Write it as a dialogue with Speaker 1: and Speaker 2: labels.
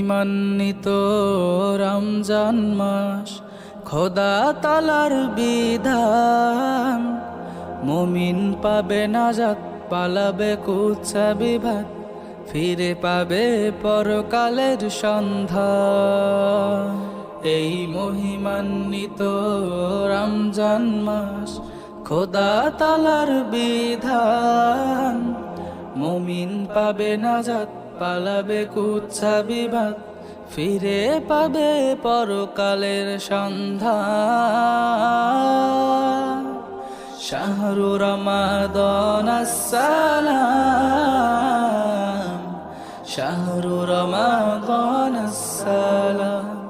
Speaker 1: ইমান্বিত রমজান মাস, খোদা তালার বিধান। মুমিন পাবে নাজাত, পালাবে কুচ্ছা বিভাগ ফিরে পাবে পরকালের সন্ধান। এই মহিমান্বিত রমজান মাস, খোদা তালার বিধান। মুমিন পাবে নাজাত পালাবে কুচ্ছা বিভাগ ফিরে পাবে পরকালের সন্ধান। শাহরু রমাদন সালাম শাহরু রমাদন সালাম